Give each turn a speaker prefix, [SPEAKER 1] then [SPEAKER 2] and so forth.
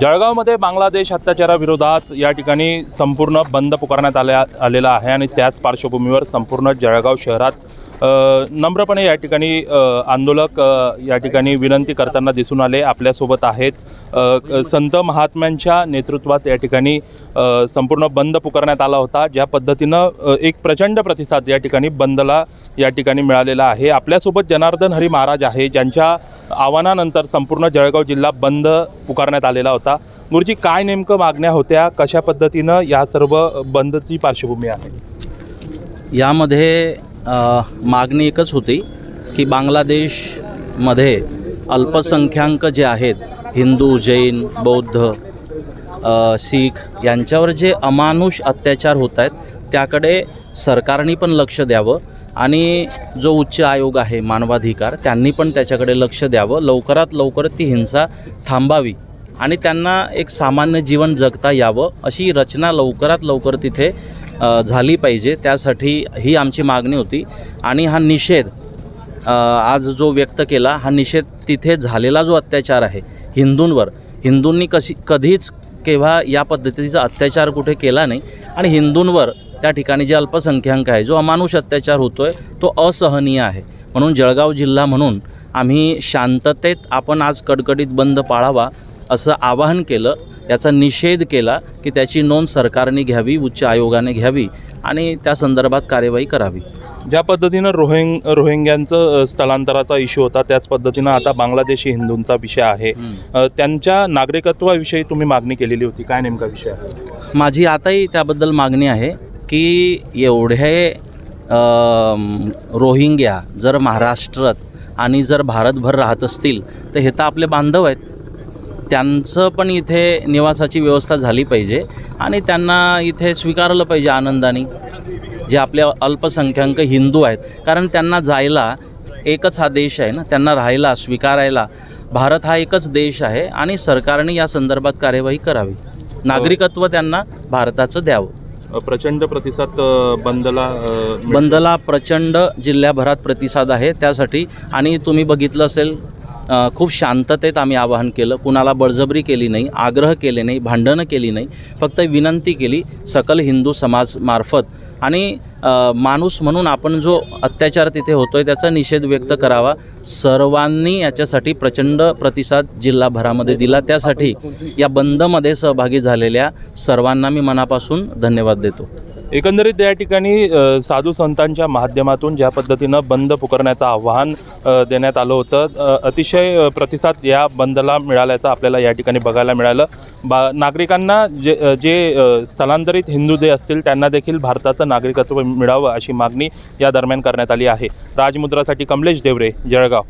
[SPEAKER 1] जळगावमध्ये बांगलादेश अत्याचाराविरोधात या ठिकाणी संपूर्ण बंद पुकारण्यात आल्या आलेला आहे आणि त्याच पार्श्वभूमीवर संपूर्ण जळगाव शहरात नम्रपणे या ठिकाणी आंदोलक या ठिकाणी विनंती करताना दिसून आले आपल्यासोबत आहेत. संत महात्म्यांच्या नेतृत्वात या ठिकाणी संपूर्ण बंद पुकारण्यात आला होता ज्या पद्धतीनं एक प्रचंड प्रतिसाद या ठिकाणी बंदला या ठिकाणी मिळालेला आहे. आपल्यासोबत जनार्दन हरी महाराज आहे ज्यांच्या आव्हानानंतर संपूर्ण जळगाव जिल्हा बंद पुकारण्यात आलेला होता. गुरुजी काय नेमकं मागण्या होत्या? कशा पद्धतीनं या सर्व बंदची पार्श्वभूमी आहे?
[SPEAKER 2] यामध्ये मागणी एकच होती की बांगलादेशमध्ये अल्पसंख्याक जे आहेत हिंदू जैन बौद्ध शीख यांच्यावर जे अमानुष अत्याचार होत आहेत त्याकडे सरकारने पण लक्ष द्यावं आणि जो उच्च आयोग आहे मानवाधिकार त्यांनी पण त्याच्याकडे लक्ष द्यावं. लवकरात लवकर ती हिंसा थांबावी आणि त्यांना एक सामान्य जीवन जगता यावं अशी रचना लवकरात लवकर तिथे झाली पाहिजे त्यासाठी ही आमची मागणी होती. आणि हा निषेध आज जो व्यक्त केला हा निषेध तिथे झालेला जो अत्याचार आहे हिंदूंवर. हिंदूंनी कशी कधीच केव्हा या पद्धतीचा अत्याचार कुठे केला नाही. आणि हिंदूंवर त्या ठिकाणी जे अल्पसंख्याक आहे जो अमानुष अत्याचार होतो आहे तो असहनीय आहे. म्हणून जळगाव जिल्हा म्हणून आम्ही शांततेत आपण आज कडकडीत बंद पाळावा असं आवाहन केलं याचा निषेध केला की त्याची नोंद सरकारने घ्यावी उच्च आयोगाने घ्यावी आणि त्या संदर्भात कार्यवाही करावी.
[SPEAKER 1] ज्या पद्धतीनं रोहिंग रोहिंग्यांचं स्थलांतराचा इश्यू होता त्याच पद्धतीनं आता बांगलादेशी हिंदूंचा विषय आहे. त्यांच्या नागरिकत्वाविषयी तुम्ही मागणी केलेली होती. काय नेमका विषय आहे?
[SPEAKER 2] माझी आताही त्याबद्दल मागणी आहे की एवढे रोहिंग्या जर महाराष्ट्रात आणि जर भारतभर राहत असतील तर हे तर आपले बांधव आहेत. त्यांचं पण इथे निवासाची व्यवस्था झाली पाहिजे आणि त्यांना इथे स्वीकारलं पाहिजे आनंदाने. जे आपले अल्पसंख्याक हिंदू आहेत. कारण त्यांना जायला एकच हा देश आहे ना त्यांना राहायला स्वीकारायला भारत हा एकच देश आहे आणि सरकारने या संदर्भात कार्यवाही करावी. नागरिकत्व त्यांना भारताचं द्यावं.
[SPEAKER 1] प्रचंड प्रतिसाद बंदला
[SPEAKER 2] बंदला प्रचंड जिल्ह्याभरात प्रतिसाद आहे त्यासाठी. आणि तुम्ही बघितलं असेल खूप शांततेत आम्ही आवाहन केलं. कुणाला बळजबरी केली नाही आग्रह केले नाही भांडणं केली नाही फक्त विनंती केली सकल हिंदू समाजमार्फत आणि माणूस म्हणून आपण जो अत्याचार तिथे होतो आहे त्याचा निषेध व्यक्त करावा. सर्वांनी याच्यासाठी प्रचंड प्रतिसाद जिल्हाभरामध्ये दिला. त्यासाठी या बंदमध्ये सहभागी झालेल्या सर्वांना मी मनापासून धन्यवाद देतो.
[SPEAKER 1] एकंदरीत या ठिकाणी साधू संतांच्या माध्यमातून ज्या पद्धतीनं बंद पुकारण्याचं आव्हान देण्यात आलं होतं अतिशय प्रतिसाद या बंदला मिळाल्याचं आपल्याला या ठिकाणी बघायला मिळालं. बा नागरिकांना जे जे स्थलांतरित हिंदू जे असतील त्यांना देखील भारताचं नागरिकत्व मिळावं अशी मागणी या दरम्यान करण्यात आली आहे. राजमुद्रासाठी कमलेश देवरे जळगाव.